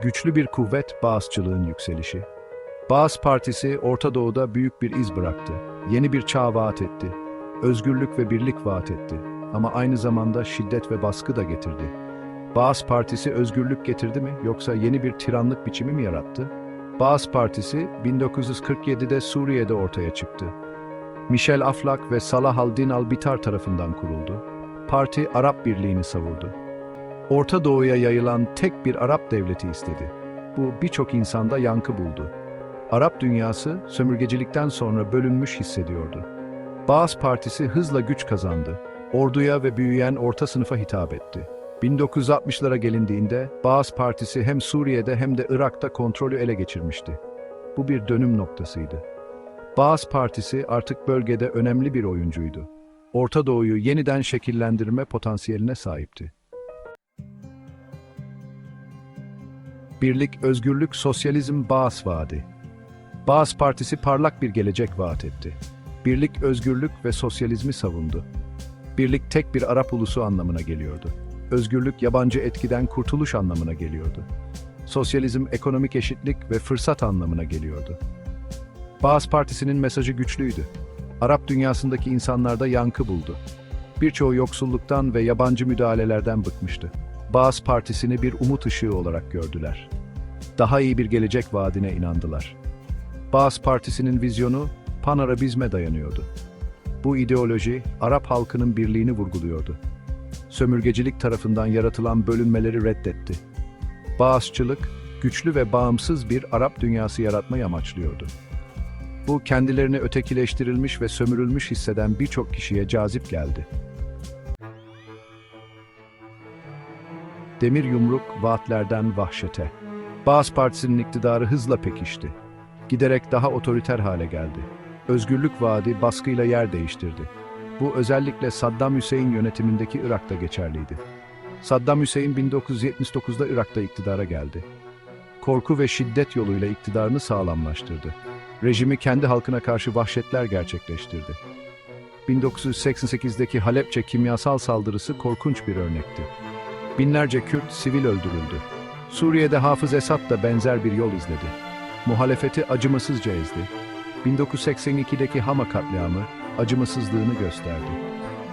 Güçlü bir kuvvet, Bağızçılığın yükselişi. Bağız Partisi Orta Doğu'da büyük bir iz bıraktı. Yeni bir çağ vaat etti. Özgürlük ve birlik vaat etti. Ama aynı zamanda şiddet ve baskı da getirdi. Bağız Partisi özgürlük getirdi mi yoksa yeni bir tiranlık biçimi mi yarattı? Bağız Partisi 1947'de Suriye'de ortaya çıktı. Michel Aflak ve Salah al-Din al-Bitar tarafından kuruldu. Parti Arap Birliği'ni savurdu. Orta Doğu'ya yayılan tek bir Arap devleti istedi. Bu birçok insanda yankı buldu. Arap dünyası sömürgecilikten sonra bölünmüş hissediyordu. Baas Partisi hızla güç kazandı. Orduya ve büyüyen orta sınıfa hitap etti. 1960'lara gelindiğinde Baas Partisi hem Suriye'de hem de Irak'ta kontrolü ele geçirmişti. Bu bir dönüm noktasıydı. Baas Partisi artık bölgede önemli bir oyuncuydu. Orta Doğu'yu yeniden şekillendirme potansiyeline sahipti. Birlik, özgürlük, sosyalizm, Baas vaadi. Baas Partisi parlak bir gelecek vaat etti. Birlik, özgürlük ve sosyalizmi savundu. Birlik tek bir Arap ulusu anlamına geliyordu. Özgürlük yabancı etkiden kurtuluş anlamına geliyordu. Sosyalizm ekonomik eşitlik ve fırsat anlamına geliyordu. Baas Partisi'nin mesajı güçlüydü. Arap dünyasındaki insanlarda yankı buldu. Birçoğu yoksulluktan ve yabancı müdahalelerden bıkmıştı. Baas Partisi'ni bir umut ışığı olarak gördüler. Daha iyi bir gelecek vaadine inandılar. Baas Partisi'nin vizyonu Pan-Arabizme dayanıyordu. Bu ideoloji Arap halkının birliğini vurguluyordu. Sömürgecilik tarafından yaratılan bölünmeleri reddetti. Baasçılık, güçlü ve bağımsız bir Arap dünyası yaratmayı amaçlıyordu. Bu kendilerini ötekileştirilmiş ve sömürülmüş hisseden birçok kişiye cazip geldi. Demir yumruk vaatlerden vahşete. Baas Partisi'nin iktidarı hızla pekişti. Giderek daha otoriter hale geldi. Özgürlük vaadi baskıyla yer değiştirdi. Bu özellikle Saddam Hüseyin yönetimindeki Irak'ta geçerliydi. Saddam Hüseyin 1979'da Irak'ta iktidara geldi. Korku ve şiddet yoluyla iktidarını sağlamlaştırdı. Rejimi kendi halkına karşı vahşetler gerçekleştirdi. 1988'deki Halepçe kimyasal saldırısı korkunç bir örnekti. Binlerce Kürt sivil öldürüldü. Suriye'de Hafız Esad da benzer bir yol izledi. Muhalefeti acımasızca ezdi. 1982'deki Hama katliamı acımasızlığını gösterdi.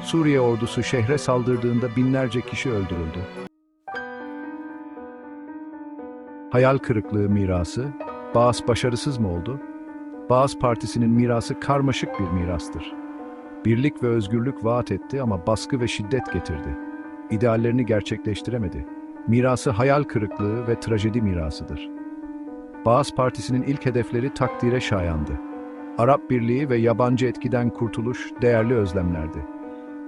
Suriye ordusu şehre saldırdığında binlerce kişi öldürüldü. Hayal kırıklığı mirası, Baas başarısız mı oldu? Baas Partisi'nin mirası karmaşık bir mirastır. Birlik ve özgürlük vaat etti ama baskı ve şiddet getirdi. İdeallerini gerçekleştiremedi. Mirası hayal kırıklığı ve trajedi mirasıdır. Baas Partisi'nin ilk hedefleri takdire şayandı. Arap Birliği ve yabancı etkiden kurtuluş değerli özlemlerdi.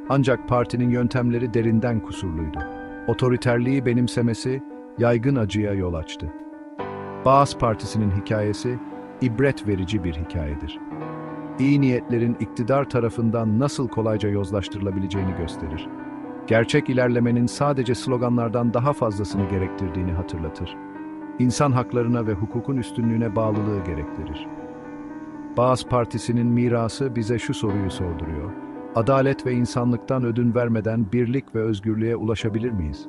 Ancak partinin yöntemleri derinden kusurluydu. Otoriterliği benimsemesi yaygın acıya yol açtı. Baas Partisi'nin hikayesi ibret verici bir hikayedir. İyi niyetlerin iktidar tarafından nasıl kolayca yozlaştırılabileceğini gösterir. Gerçek ilerlemenin sadece sloganlardan daha fazlasını gerektirdiğini hatırlatır. İnsan haklarına ve hukukun üstünlüğüne bağlılığı gerektirir. Baas Partisi'nin mirası bize şu soruyu sorduruyor. Adalet ve insanlıktan ödün vermeden birlik ve özgürlüğe ulaşabilir miyiz?